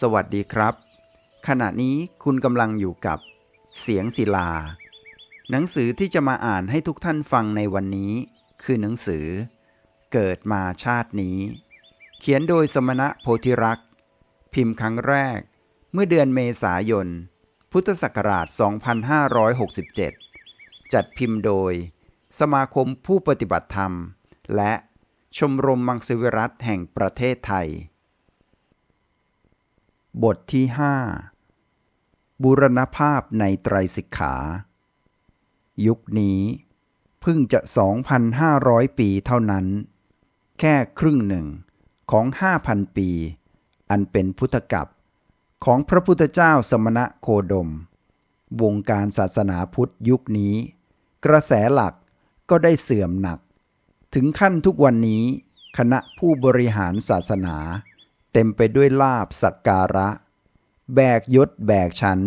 สวัสดีครับ ขณะนี้คุณกำลังอยู่กับเสียงศิลา หนังสือที่จะมาอ่านให้ทุกท่านฟังในวันนี้ คือหนังสือ เกิดมาชาตินี้ เขียนโดยสมณะโพธิรักษ์ พิมพ์ครั้งแรก เมื่อเดือนเมษายน พุทธศักราช 2567 จัดพิมพ์โดย สมาคมผู้ปฏิบัติธรรม และชมรมมังสวิรัตแห่งประเทศไทย บทที่5บูรณภาพในไตรสิกขา ยุคนี้เพิ่งจะ 2,500 ปีเท่านั้น แค่ครึ่งหนึ่งของ 5,000 ปี อันเป็นพุทธกับของพระพุทธเจ้าสมณะโคดม วงการศาสนาพุทธยุคนี้ กระแสหลักก็ได้เสื่อมหนัก ถึงขั้นทุกวันนี้คณะผู้บริหารศาสนา เต็มไปด้วยลาบสักการะ แบกยศแบกชั้น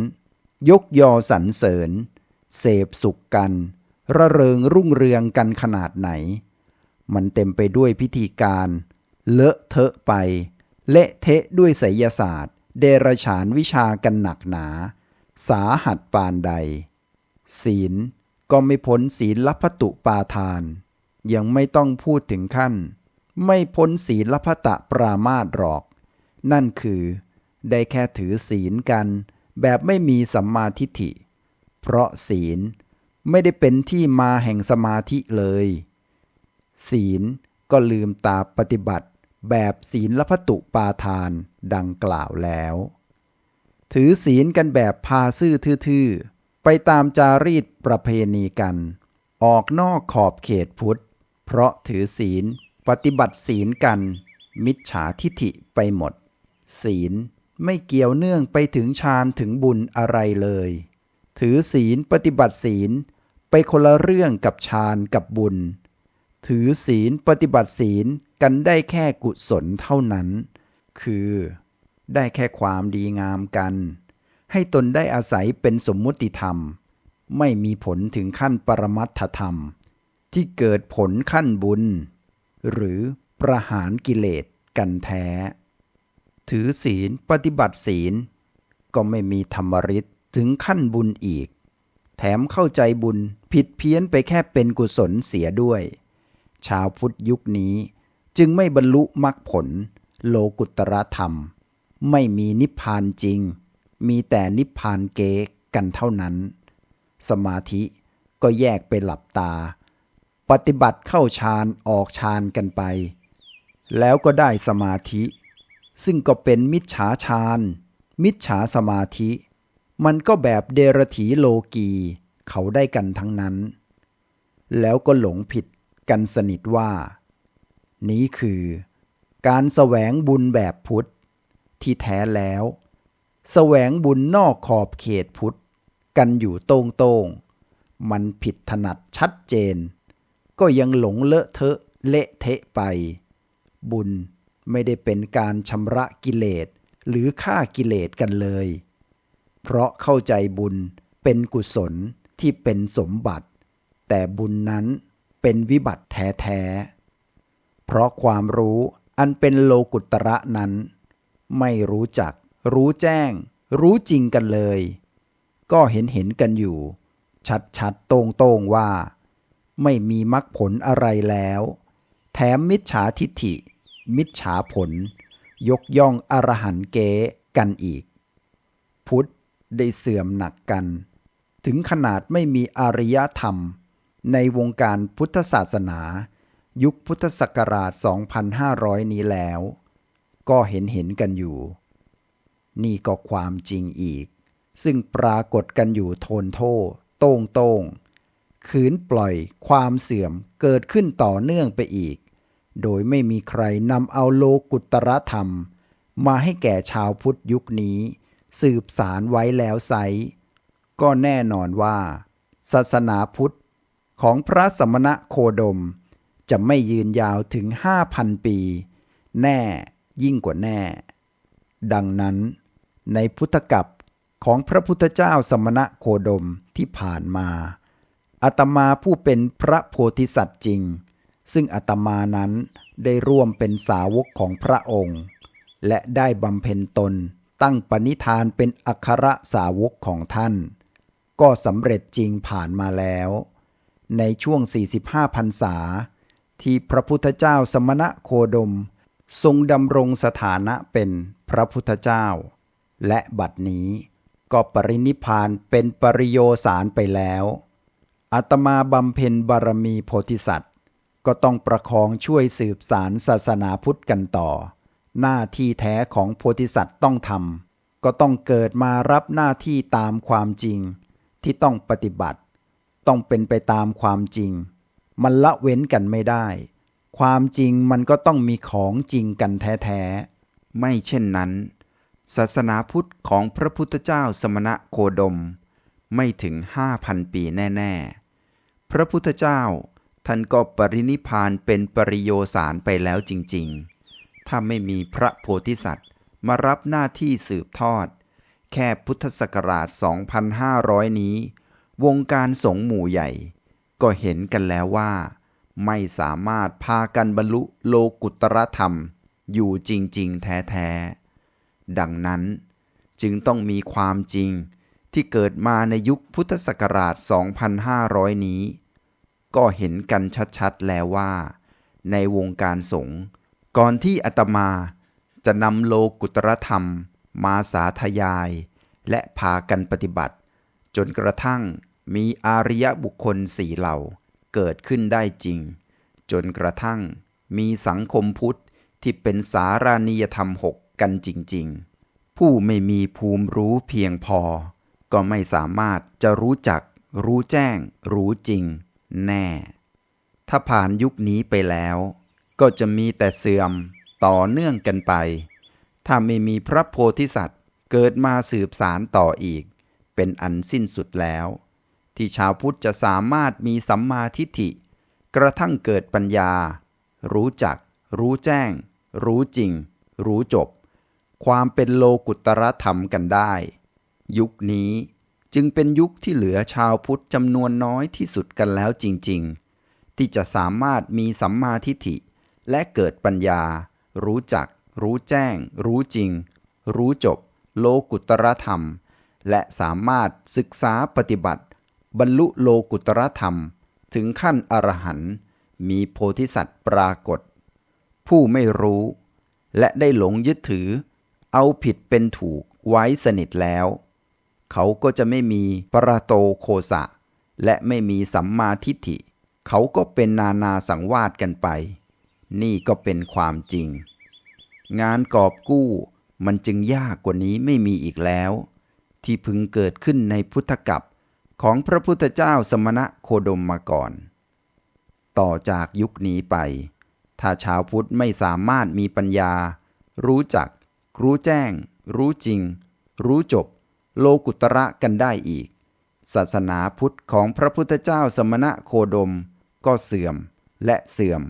ยกยอสรรเสริญ เสพสุขกัน ระเริงรุ่งเรืองกันขนาดไหน มันเต็มไปด้วยพิธีการ เลอะเทอะไป เละเทะด้วยไสยศาสตร์ เดรฉานวิชากันหนักหนา สาหัสปานใด ศีลก็ไม่พ้นศีลลพตุปาทาน ยังไม่ต้องพูดถึงขั้น ไม่พ้นศีลพตะปรามาตหรอก นั่นคือ ได้แค่ถือศีลกัน แบบไม่มีสัมมาทิฏฐิ เพราะศีลไม่ได้เป็นที่มาแห่งสมาธิเลย ศีลก็ลืมตาปฏิบัติแบบศีลละพตุปาทานดังกล่าวแล้ว ถือศีลกันแบบพาซื่อทื่อๆ ไปตามจารีตประเพณีกัน ออกนอกขอบเขตพุทธ เพราะถือศีลปฏิบัติศีลกัน มิจฉาทิฐิไปหมด ศีลไม่เกี่ยวเนื่องไปถึงฌานถึงบุญอะไรเลย ถือศีลปฏิบัติศีลไปคนละเรื่องกับฌานกับบุญ ถือศีลปฏิบัติศีลกันได้แค่กุศลเท่านั้น คือ ได้แค่ความดีงามกัน ให้ตนได้อาศัยเป็นสมมุติธรรม ไม่มีผลถึงขั้นปรมัตถธรรม ที่เกิดผลขั้นบุญ หรือประหารกิเลสกันแท้ ถือศีลปฏิบัติศีล ก็ไม่มีธรรมริตถึงขั้นบุญอีก แถมเข้าใจบุญผิดเพี้ยนไปแค่เป็นกุศลเสียด้วย ชาวพุทธยุคนี้จึงไม่บรรลุมรรคผล โลกุตรธรรม ไม่มีนิพพานจริง มีแต่นิพพานเกกันเท่านั้น สมาธิก็แยกไปหลับตา ปฏิบัติเข้าฌานออกฌานกันไป แล้วก็ได้สมาธิ ซึ่งก็เป็นมิจฉาฌานมิจฉาสมาธิ มันก็แบบเดรถีโลกี เขาได้กันทั้งนั้น แล้วก็หลงผิดกันสนิทว่า นี้คือ การแสวงบุญแบบพุทธ ที่แท้แล้ว แสวงบุญนอกขอบเขตพุทธ กันอยู่โต้งโต้งๆมันผิดถนัดชัดเจน ก็ยังหลงเลอะเทอะเละเทะไป บุญ ไม่ได้เป็นการชำระกิเลสหรือฆ่ากิเลสกันเลย เพราะเข้าใจบุญเป็นกุศลที่เป็นสมบัติ แต่บุญนั้นเป็นวิบัติแท้ๆ เพราะความรู้อันเป็นโลกุตระนั้น ไม่รู้จัก รู้แจ้ง รู้จริงกันเลย ก็เห็นเห็นกันอยู่ ชัดชัดๆโต้งต้งๆว่า ไม่มีมรรคผลอะไรแล้ว แถมมิจฉาทิฏฐิ มิจฉาผล ยกย่องอรหันเก๋กันอีก พุทธได้เสื่อมหนักกัน ถึงขนาดไม่มีอารยธรรม ในวงการพุทธศาสนา ยุคพุทธศักราช 2,500 นี้แล้ว ก็เห็นเห็นกันอยู่ นี่ก็ความจริงอีก ซึ่งปรากฏกันอยู่โทนโทโต้งโต้งขืนปล่อยความเสื่อมเกิดขึ้นต่อเนื่องไปอีก โดยไม่มีใครนำเอาโลกุตรธรรม มาให้แก่ชาวพุทธยุคนี้ สืบสารไว้แล้วไซก็แน่นอนว่า ศาสนาพุทธของพระสมณะโคดม จะไม่ยืนยาวถึง 5,000 ปี แน่ยิ่งกว่าแน่ ดังนั้น ในพุทธกับของพระพุทธเจ้าสมณะโคดมที่ผ่านมาอาตมาผู้เป็นพระโพธิสัตว์จริง ซึ่งอาตมานั้นได้ร่วมเป็นสาวกของพระองค์ และได้บำเพ็ญตนตั้งปณิธานเป็นอัครสาวกของท่าน ก็สำเร็จจริงผ่านมาแล้ว ในช่วง 45พรรษา ที่พระพุทธเจ้าสมณะโคดม ทรงดำรงสถานะเป็นพระพุทธเจ้า และบัดนี้ก็ปรินิพพานเป็นปริโยสารไปแล้วอาตมาบำเพ็ญบารมีโพธิสัตว์ ก็ต้องประคองช่วยสืบสารศาสนาพุทธกันต่อ หน้าที่แท้ของโพธิสัตว์ต้องทำก็ต้องเกิดมารับหน้าที่ตามความจริง ที่ต้องปฏิบัติ ต้องเป็นไปตามความจริง มันละเว้นกันไม่ได้ ความจริงมันก็ต้องมีของจริงกันแท้ๆไม่เช่นนั้น ศาสนาพุทธของพระพุทธเจ้าสมณะโคดม ไม่ถึงห้าพันปีแน่ ๆ พระพุทธเจ้า ท่านก็ปรินิพานเป็นปริโยสารไปแล้วจริงๆ ถ้าไม่มีพระโพธิสัตว์มารับหน้าที่สืบทอด แค่พุทธศักราช 2,500 นี้ วงการสงฆ์หมู่ใหญ่ ก็เห็นกันแล้วว่า ไม่สามารถพากันบรรลุโลกุตรธรรม อยู่จริงๆ แท้ๆ ดังนั้นจึงต้องมีความจริงที่เกิดมาในยุคพุทธศักราช 2,500 นี้ ก็เห็นกันชัดๆแล้วว่า ในวงการสงฆ์ก่อนที่อาตมาจะนำโลกุตรธรรม มาสาธยาย และพากันปฏิบัติ จนกระทั่งมีอาริยบุคคลสี่เหล่าเกิดขึ้นได้จริง จนกระทั่งมีสังคมพุทธที่เป็นสารานิยธรรมหกกันจริง ๆ ผู้ไม่มีภูมิรู้เพียงพอ ก็ไม่สามารถจะรู้จัก รู้แจ้ง รู้จริง แน่ ถ้าผ่านยุคนี้ไปแล้ว ก็จะมีแต่เสื่อมต่อเนื่องกันไป ถ้าไม่มีพระโพธิสัตว์เกิดมาสืบสารต่ออีก เป็นอันสิ้นสุดแล้ว ที่ชาวพุทธจะสามารถมีสัมมาทิฏฐิ กระทั่งเกิดปัญญา รู้จัก รู้แจ้ง รู้จริง รู้จบ ความเป็นโลกุตรธรรมกันได้ ยุคนี้ จึงเป็นยุคที่เหลือชาวพุทธจำนวนน้อยที่สุดกันแล้วจริง ๆ ที่จะสามารถมีสัมมาทิฏฐิ และเกิดปัญญา รู้จัก รู้แจ้ง รู้จริง รู้จบ โลกุตรธรรม และสามารถศึกษาปฏิบัติ บรรลุโลกุตรธรรม ถึงขั้นอรหันต์มีโพธิสัตว์ปรากฏ ผู้ไม่รู้ และได้หลงยึดถือ เอาผิดเป็นถูกไว้สนิทแล้ว เขาก็จะไม่มีปราโตโคสะ และไม่มีสัมมาทิฏฐิ เขาก็เป็นนานาสังวาสกันไป นี่ก็เป็นความจริง งานกอบกู้มันจึงยากกว่านี้ไม่มีอีกแล้ว ที่พึงเกิดขึ้นในพุทธกับของพระพุทธเจ้าสมณะโคดมมาก่อน ต่อจากยุคนี้ไป ถ้าชาวพุทธไม่สามารถมีปัญญา รู้จัก รู้แจ้ง รู้จริง รู้จบ โลกุตระกันได้อีก ศาสนาพุทธของพระพุทธเจ้าสมณะโคดม ก็เสื่อมและเสื่อม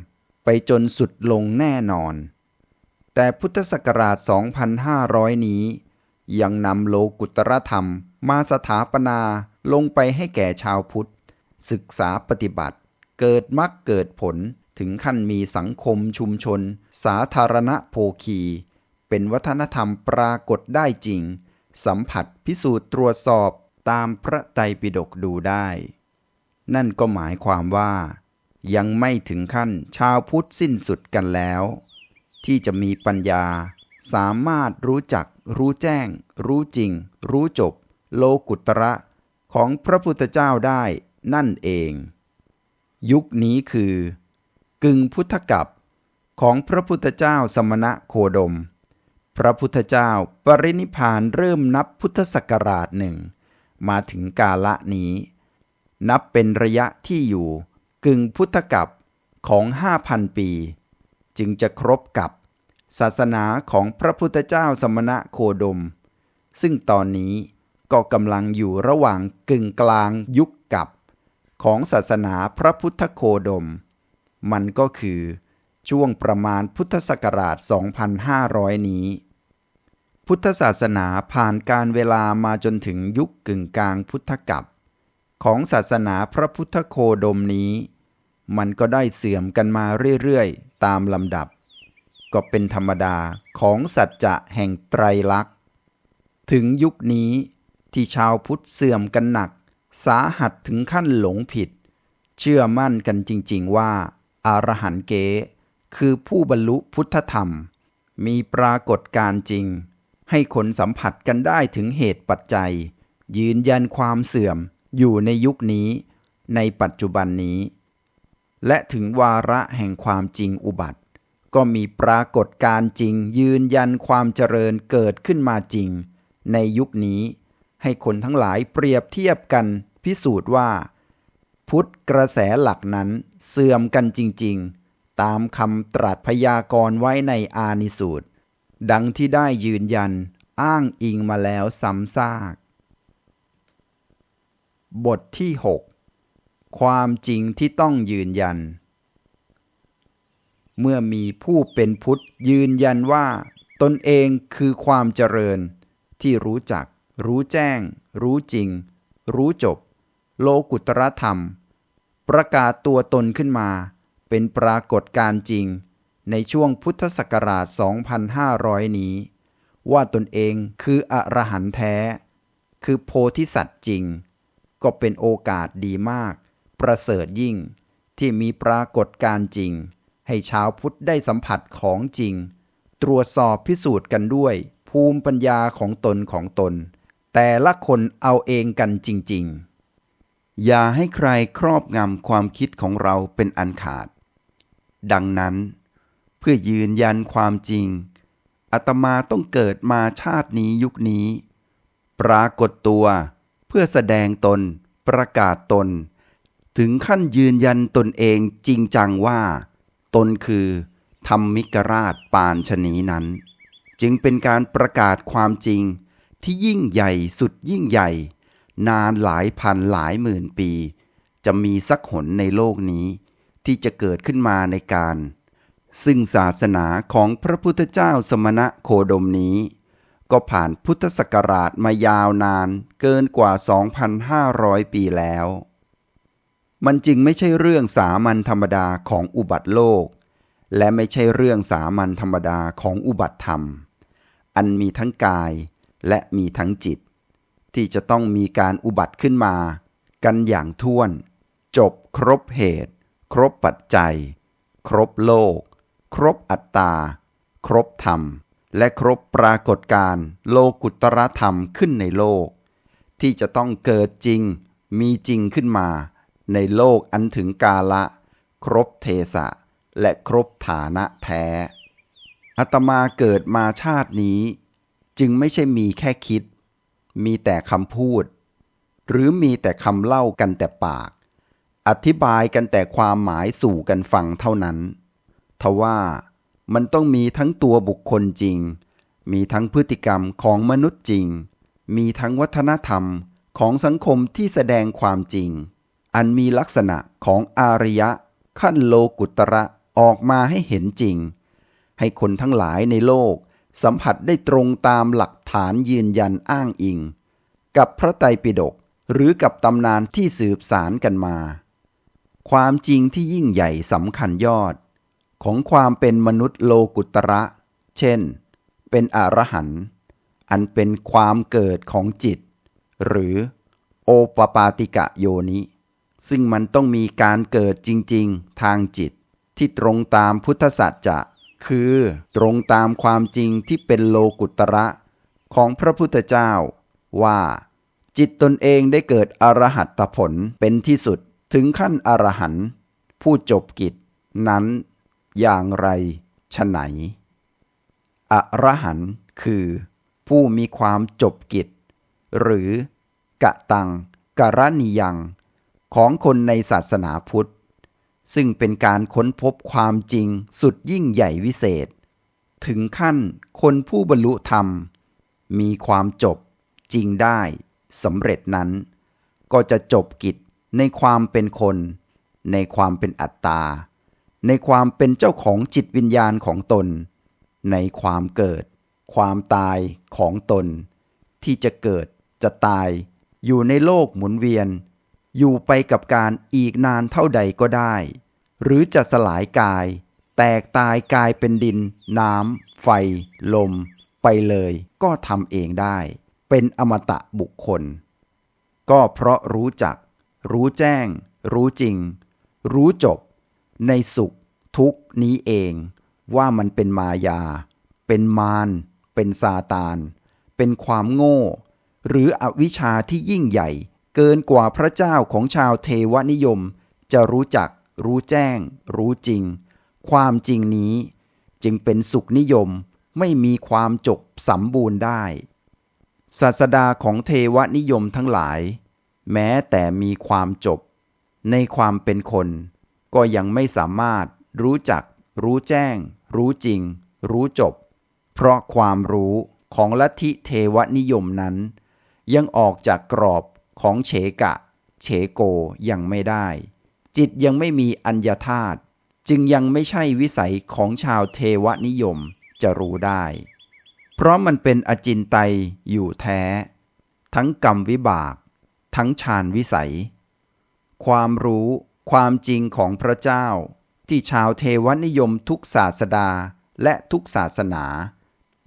ไปจนสุดลงแน่นอน แต่พุทธศักราช 2,500 นี้ ยังนำโลกุตรธรรมมาสถาปนาลงไปให้แก่ชาวพุทธ ศึกษาปฏิบัติ เกิดมรรคเกิดผลถึงขั้นมีสังคมชุมชน สาธารณโภคี เป็นวัฒนธรรมปรากฏได้จริง สัมผัสพิสูจน์ตรวจสอบตามพระไตรปิฎกดูได้ นั่นก็หมายความว่า ยังไม่ถึงขั้นชาวพุทธสิ้นสุดกันแล้ว ที่จะมีปัญญาสามารถรู้จัก รู้แจ้ง รู้จริง รู้จบ โลกุตระของพระพุทธเจ้าได้นั่นเอง ยุคนี้คือ กึ่งพุทธกับของพระพุทธเจ้าสมณะโคดม พระพุทธเจ้าปรินิพานเริ่มนับพุทธศักราชหนึ่งมาถึงกาละนี้ นับเป็นระยะที่อยู่กึ่งพุทธกับของห้าพันปี จึงจะครบกับศาสนาของพระพุทธเจ้าสมณะโคดม ซึ่งตอนนี้ก็กำลังอยู่ระหว่างกึ่งกลางยุคกับ ของศาสนาพระพุทธโคดม มันก็คือ ช่วงประมาณพุทธศักราช 2,500 นี้ พุทธศาสนาผ่านการเวลามาจนถึงยุคกึ่งกลางพุทธกับของศาสนาพระพุทธโคดมนี้ มันก็ได้เสื่อมกันมาเรื่อยๆ ตามลำดับ ก็เป็นธรรมดาของสัจจะแห่งไตรลักษณ์ ถึงยุคนี้ที่ชาวพุทธเสื่อมกันหนัก สาหัสถึงขั้นหลงผิด เชื่อมั่นกันจริงๆว่าอารหันเก คือผู้บรรลุพุทธธรรม มีปรากฏการจริง ให้คนสัมผัสกันได้ถึงเหตุปัจจัย ยืนยันความเสื่อมอยู่ในยุคนี้ ในปัจจุบันนี้ และถึงวาระแห่งความจริงอุบัติ ก็มีปรากฏการจริง ยืนยันความเจริญเกิดขึ้นมาจริง ในยุคนี้ ให้คนทั้งหลายเปรียบเทียบกันพิสูจน์ว่า พุทธกระแสหลักนั้นเสื่อมกันจริง ๆ ตามคำตรัสพยากรณ์ไว้ในอานิสูตร ดังที่ได้ยืนยันอ้างอิงมาแล้วซ้ำซาก บทที่ 6 ความจริงที่ต้องยืนยัน เมื่อมีผู้เป็นพุทธยืนยันว่า ตนเองคือความเจริญ ที่รู้จัก รู้แจ้ง รู้จริง รู้จบ โลกุตรธรรม ประกาศตัวตนขึ้นมา เป็นปรากฏการณ์จริงในช่วงพุทธศักราช 2500 นี้ ว่าตนเองคืออรหันต์แท้ คือโพธิสัตว์จริง ก็เป็นโอกาสดีมาก ประเสริฐยิ่งที่มีปรากฏการณ์จริง ให้ชาวพุทธได้สัมผัสของจริง ตรวจสอบพิสูจน์กันด้วย ภูมิปัญญาของตนของตน แต่ละคนเอาเองกันจริง ๆ อย่าให้ใครครอบงำความคิดของเราเป็นอันขาด ดังนั้น เพื่อยืนยันความจริงอาตมาต้องเกิดมาชาตินี้ยุคนี้ ปรากฏตัวเพื่อแสดงตน ประกาศตน ถึงขั้นยืนยันตนเองจริงจังว่า ตนคือธรรมิกราชปานชนีนั้น จึงเป็นการประกาศความจริงที่ยิ่งใหญ่สุดยิ่งใหญ่ นานหลายพันหลายหมื่นปี จะมีสักหนในโลกนี้ ที่จะเกิดขึ้นมาในการ ซึ่งศาสนาของพระพุทธเจ้าสมณะโคดมนี้ ก็ผ่านพุทธศักราชมายาวนานเกินกว่า 2,500 ปีแล้ว มันจึงไม่ใช่เรื่องสามัญธรรมดาของอุบัติโลก และไม่ใช่เรื่องสามัญธรรมดาของอุบัติธรรม อันมีทั้งกายและมีทั้งจิต ที่จะต้องมีการอุบัติขึ้นมา กันอย่างท่วน จบครบเหตุ ครบปัจจัย ครบโลก ครบอัตตา ครบธรรม และครบปรากฏการโลกุตรธรรมขึ้นในโลก ที่จะต้องเกิดจริง มีจริงขึ้นมา ในโลกอันถึงกาละ ครบเทสะ และครบฐานะแท้อาตมาเกิดมาชาตินี้ จึงไม่ใช่มีแค่คิด มีแต่คำพูด หรือมีแต่คำเล่ากันแต่ปาก อธิบายกันแต่ความหมายสู่กันฟังเท่านั้น ทว่ามันต้องมีทั้งตัวบุคคลจริง มีทั้งพฤติกรรมของมนุษย์จริง มีทั้งวัฒนธรรมของสังคมที่แสดงความจริง อันมีลักษณะของอารยะ ขั้นโลกุตระออกมาให้เห็นจริง ให้คนทั้งหลายในโลกสัมผัสได้ตรงตามหลักฐานยืนยันอ้างอิง กับพระไตรปิฎกหรือกับตำนานที่สืบสารกันมา ความจริงที่ยิ่งใหญ่สำคัญยอด ของความเป็นมนุษย์โลกุตระ เช่น เป็นอรหันต์อันเป็นความเกิดของจิต หรือโอปปาติกะโยนิ ซึ่งมันต้องมีการเกิดจริง ๆ ทางจิต ที่ตรงตามพุทธสัจจะคือตรงตามความจริงที่เป็นโลกุตระ ของพระพุทธเจ้า ว่า จิตตนเองได้เกิดอรหัตผลเป็นที่สุด ถึงขั้นอรหันต์ผู้จบกิจนั้นอย่างไรฉไหน อรหันต์คือผู้มีความจบกิจ หรือกะตังกรณียังของคนในศาสนาพุทธ ซึ่งเป็นการค้นพบความจริงสุดยิ่งใหญ่วิเศษ ถึงขั้นคนผู้บรรลุธรรม มีความจบจริงได้สำเร็จนั้น ก็จะจบกิจ ในความเป็นคน ในความเป็นอัตตา ในความเป็นเจ้าของจิตวิญญาณของตน ในความเกิด ความตายของตน ที่จะเกิดจะตาย อยู่ในโลกหมุนเวียน อยู่ไปกับการอีกนานเท่าใดก็ได้ หรือจะสลายกาย แตกตายกายเป็นดิน น้ำ ไฟ ลม ไปเลยก็ทำเองได้ เป็นอมตะบุคคล ก็เพราะรู้จัก รู้แจ้ง รู้จริง รู้จบ ในสุข ทุกนี้เอง ว่ามันเป็นมายา เป็นมาร เป็นซาตาน เป็นความโง่ หรืออวิชชาที่ยิ่งใหญ่ เกินกว่าพระเจ้าของชาวเทวนิยม จะรู้จัก รู้แจ้ง รู้จริง ความจริงนี้ จึงเป็นสุขนิยมไม่มีความจบสมบูรณ์ได้ ศาสดาของเทวนิยมทั้งหลาย แม้แต่มีความจบ ในความเป็นคน ก็ยังไม่สามารถรู้จัก รู้แจ้ง รู้จริง รู้จบ เพราะความรู้ของลัทธิเทวนิยมนั้น ยังออกจากกรอบของเฉกะ เฉโกยังไม่ได้ จิตยังไม่มีอัญญาธาตุจึงยังไม่ใช่วิสัยของชาวเทวนิยมจะรู้ได้ เพราะมันเป็นอจินไตยอยู่แท้ ทั้งกรรมวิบาก ทั้งฌานวิสัย ความรู้ความจริงของพระเจ้า ที่ชาวเทวนิยมทุกศาสดาและทุกศาสนา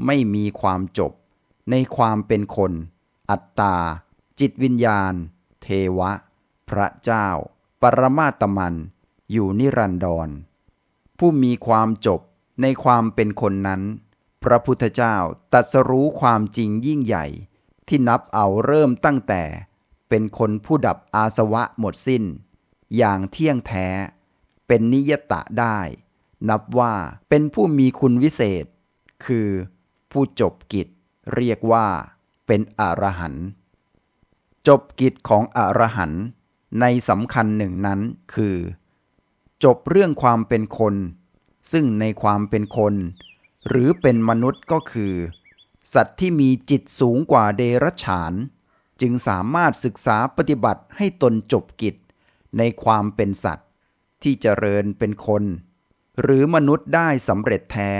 ไม่มีความจบ ในความเป็นคน อัตตา จิตวิญญาณ เทวะ พระเจ้า ปรมาตมัน อยู่นิรันดร ผู้มีความจบในความเป็นคนนั้น พระพุทธเจ้าตัสรู้ความจริงยิ่งใหญ่ ที่นับเอาเริ่มตั้งแต่ เป็นคนผู้ดับอาสวะหมดสิ้น อย่างเที่ยงแท้ เป็นนิยตะได้ นับว่าเป็นผู้มีคุณวิเศษ คือผู้จบกิจ เรียกว่าเป็นอรหันต์จบกิจของอรหันต์ในสำคัญหนึ่งนั้นคือ จบเรื่องความเป็นคน ซึ่งในความเป็นคน หรือเป็นมนุษย์ก็คือ สัตว์ที่มีจิตสูงกว่าเดรัจฉาน จึงสามารถศึกษาปฏิบัติให้ตนจบกิจ ในความเป็นสัตว์ ที่เจริญเป็นคน หรือมนุษย์ได้สำเร็จแท้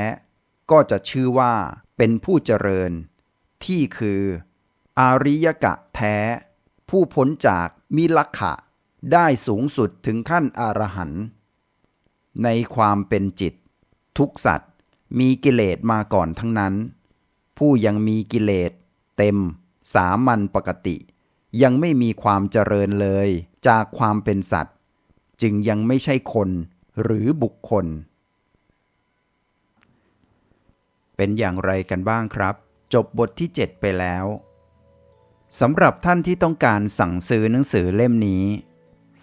ก็จะชื่อว่าเป็นผู้เจริญ ที่คือ อาริยกะแท้ ผู้พ้นจากมิลักขะ ได้สูงสุดถึงขั้นอรหันต์ในความเป็นจิต ทุกสัตว์มีกิเลสมาก่อนทั้งนั้น ผู้ยังมีกิเลสเต็ม สามัญปกติ ยังไม่มีความเจริญเลย จากความเป็นสัตว์ จึงยังไม่ใช่คนหรือบุคคล เป็นอย่างไรกันบ้างครับ จบบทที่ 7 ไปแล้วสำหรับท่านที่ต้องการสั่งซื้อหนังสือเล่มนี้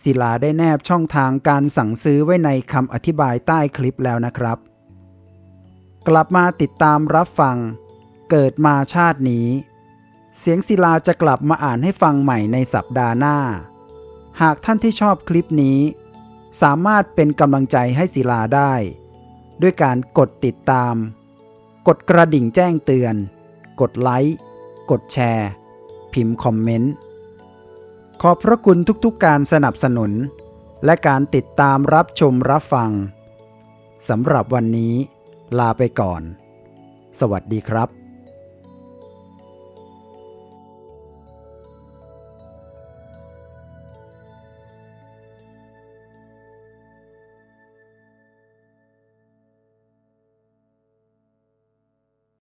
ศิลาได้แนบช่องทางการสั่งซื้อไว้ในคำอธิบายใต้คลิปแล้วนะครับ กลับมาติดตามรับฟัง เกิดมาชาตินี้ เสียงศิลาจะกลับมาอ่านให้ฟังใหม่ในสัปดาห์หน้า หากท่านที่ชอบคลิปนี้ สามารถเป็นกำลังใจให้ศิลาได้ ด้วยการกดติดตาม กดกระดิ่งแจ้งเตือน กดไลค์กดแชร์ พิมพ์คอมเมนต์ ขอบพระคุณทุกๆการสนับสนุน และการติดตามรับชมรับฟังสำหรับวันนี้ ลาไปก่อน สวัสดีครับ